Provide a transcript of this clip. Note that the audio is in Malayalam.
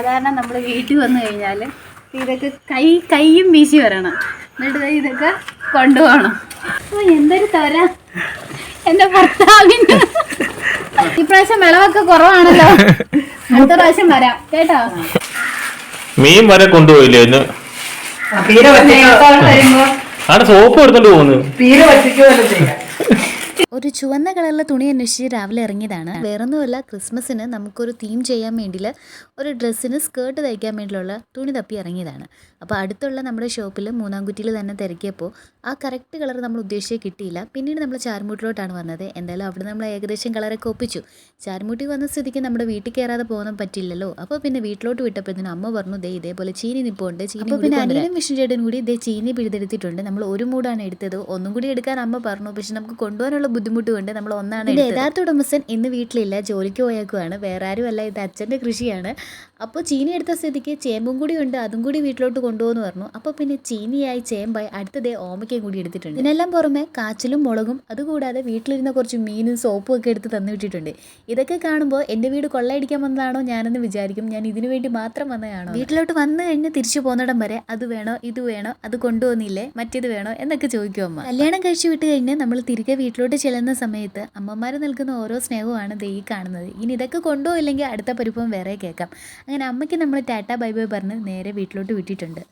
സാധാരണ നമ്മൾ വീട്ടിൽ വന്നു കഴിഞ്ഞാൽ ഇതൊക്കെ കൈ കൈയും വീശി വരണം. എന്നിട്ട് ഇതൊക്കെ കൊണ്ടുപോകണം. അപ്പോൾ എന്തൊരു തര. എന്റെ ഭർത്താവിന്. ഇപ്രാവശ്യം വിളവൊക്കെ കുറവാണല്ലോ. അടുത്ത പ്രാവശ്യം വരാം. കേട്ടോ? മീൻ വരെ കൊണ്ടുപോയില്ലേ ഇന്ന്? ആണ് സോപ്പ് എടുത്തോണ്ട് പോകുന്നു തീരെ വറ്റിക്കുമല്ലോ ചെയ്യാം ഒരു ചുവന്ന കളറിലെ തുണി അന്വേഷിച്ച് രാവിലെ ഇറങ്ങിയതാണ്. വേറൊന്നുമല്ല ക്രിസ്മസിന് നമുക്കൊരു തീം ചെയ്യാൻ വേണ്ടിയിൽ ഒരു ഡ്രസ്സിന് സ്കേർട്ട് തയ്ക്കാൻ വേണ്ടിയുള്ള തുണി തപ്പി ഇറങ്ങിയതാണ്. അപ്പോൾ അടുത്തുള്ള നമ്മുടെ ഷോപ്പിൽ മൂന്നാംകുറ്റിയിൽ തന്നെ തിരക്കിയപ്പോൾ ആ കറക്റ്റ് കളർ നമ്മൾ ഉദ്ദേശിച്ച് കിട്ടിയില്ല. പിന്നീട് നമ്മൾ ചാർമൂട്ടിലോട്ടാണ് വന്നത്. എന്തായാലും അവിടെ നമ്മൾ ഏകദേശം കളറൊക്കെ ഒപ്പിച്ചു. ചാർമൂട്ടി വന്ന സ്ഥിതിക്ക് നമ്മുടെ വീട്ടിൽ കയറാതെ പോകാൻ പറ്റില്ലല്ലോ. അപ്പോൾ പിന്നെ വീട്ടിലോട്ട് വിട്ടപ്പോഴത്തേനും അമ്മ പറഞ്ഞു ദേ ഇതേപോലെ ചീനി നിപ്പുണ്ട് ചീനി പിന്നെ അനിലും വിഷ്ണു ചേട്ടനും കൂടി ഇതേ ചീനി പിഴുതെടുത്തിട്ടുണ്ട്. നമ്മൾ ഒരു മൂടാണ് എടുത്തത്. ഒന്നും കൂടി എടുക്കാൻ അമ്മ പറഞ്ഞു. പക്ഷെ നമുക്ക് കൊണ്ടുപോകാനുള്ള ബുദ്ധിമുട്ട് കൊണ്ട് നമ്മൾ ഒന്നാണ് യഥാർത്ഥ ഉടമസ്ഥൻ ഇന്ന് വീട്ടിലില്ല ജോലിക്ക് പോയേക്കുവാണ് വേറെ ആരുമല്ല ഇത് അച്ഛന്റെ കൃഷിയാണ്. അപ്പോൾ ചീനി എടുത്ത സ്ഥിതിക്ക് ചേമ്പും കൂടി ഉണ്ട് അതും കൂടി വീട്ടിലോട്ട് കൊണ്ടുപോകുന്നു പറഞ്ഞു. അപ്പോൾ പിന്നെ ചീനിയായി ചേമ്പായി അടുത്തതേ ഓമയ്ക്കയും കൂടി എടുത്തിട്ടുണ്ട്. ഇതിനെല്ലാം പുറമെ കാച്ചിലും മുളകും അതുകൂടാതെ വീട്ടിലിരുന്ന കുറച്ച് മീനും സോപ്പും ഒക്കെ എടുത്ത് തന്നു വിട്ടിട്ടുണ്ട്. ഇതൊക്കെ കാണുമ്പോൾ എന്റെ വീട് കൊള്ളയടിക്കാൻ വന്നതാണോ ഞാനെന്ന് വിചാരിക്കും. ഞാൻ ഇതിനു വേണ്ടി മാത്രം വന്നതാണോ? വീട്ടിലോട്ട് വന്നു കഴിഞ്ഞ് തിരിച്ചു പോകുന്നിടം വരെ അത് വേണോ ഇത് വേണോ അത് കൊണ്ടുപോകുന്നില്ലേ മറ്റേത് വേണോ എന്നൊക്കെ ചോദിക്കും അമ്മ. കല്യാണം കഴിച്ചു വിട്ട് കഴിഞ്ഞ് നമ്മൾ തിരികെ വീട്ടിലോട്ട് ചെല്ലുന്ന സമയത്ത് അമ്മമാർ നൽകുന്ന ഓരോ സ്നേഹവുമാണ് ദേ ഈ കാണുന്നത്. ഇനി ഇതൊക്കെ കൊണ്ടുപോയില്ലെങ്കിൽ അടുത്ത പരിപ്പം വേറെ കേൾക്കാം. അങ്ങനെ അമ്മയ്ക്ക് നമ്മൾ ടാറ്റ ബൈ ബൈ പറഞ്ഞ് നേരെ വീട്ടിലോട്ട് വിട്ടിട്ടുണ്ട്.